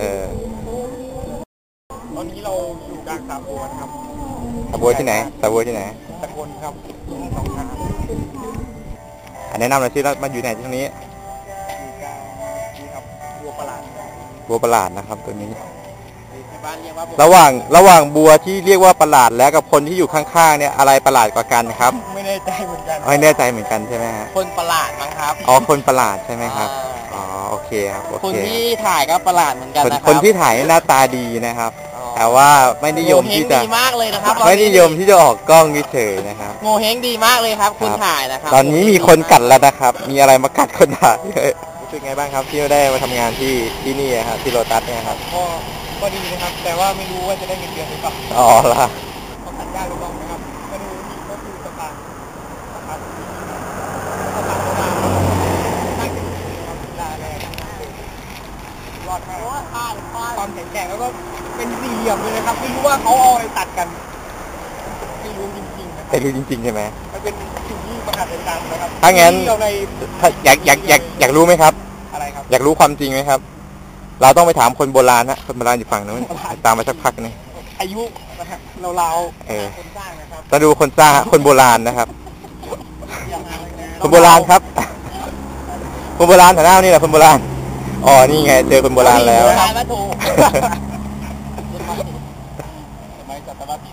เออตอนนี้เราอยู่กลางสาบัวนะครับตะบัวที่ไหนตะบัวที่ไหนตะกนครับสองทางอันแนะนำหน่อยสิเรามาอยู่ไหนที่ตรงนี้อยู่กลางนี่ครับบัวประหลาดบัวประหลาดนะครับ ตัวนี้ ในบ้านเรียกว่าบัวระหว่างระหว่างบัวที่เรียกว่าประหลาดแล้วกับคนที่อยู่ข้างๆเนี่ยอะไรประหลาดกว่ากันครับไม่แน่ใจเหมือนกันไม่แน่ใจเหมือนกันใช่ไหมฮะคนประหลาดมั้งครับอ๋อคนประหลาดใช่ไหมครับอ๋อโอ เคครับโอคนเคที่ถ่ายก็ประหลาดเหมือนกันคนนะครับคนที่ถ่ายหน้าตาดีนะครับ อ๋อแต่ว่าไม่นิยมที่จะ โงเห้งดีมากเลยนะครับไม่นิยมที่จะออกกล้องเฉยๆนะครับ โงเฮงดีมากเลยครับ คุณครับ ถ่ายนะครับตอนนี้มีคนกัดแล้วนะครับ มีอะไรมากัดคนถ่ายรู้สึกไงบ้างครับที่ได้มาทำงานที่ที่นี่ครับที่โลตัสเนี่ยครับก็ก็ดีนะครับ แต่ว่าไม่รู้ว่าจะได้เงินเดือนหรือเปล่าอ๋อล่ะ เขาตัดยากหรือเปล่านะครับมาดูนี่ก็คือสะพานนะครับสะพานโบราณตั้งอยู่นะครับเวลาแรกรอดมาก ความแข็งแกร่งแล้วก็เป็นสี่เหลี่ยมเลยนะครับไม่รู้ว่าเขาเอาอะไรตัดกันไม่รู้จริงๆนะคแต่รับรู้จริงๆใช่ไหมมันเป็นสิ่งที่ประหลาดใจนะครับถ้างั้นที่เราในถ้าอยากอยากอยากอยากรู้ไหมครับ อะไรครับ อยากรู้ความจริงไหมครับ เราต้องไปถามคนโบราณนะคนโบราณอยู่ฝั่งนู้นตามมาสักพักหนึง อายุนะครับเราๆเออคนสร้างนะครับจะดูคนสร้างคนโบราณนะครับ อย่างไรนะคนโบราณครับ คนโบราณแถวหน้านี่แหละคนโบราณ อ๋อ นี่ไง เจอคนโบราณแล้ว โบราณวัตถุสมัยศตวรปี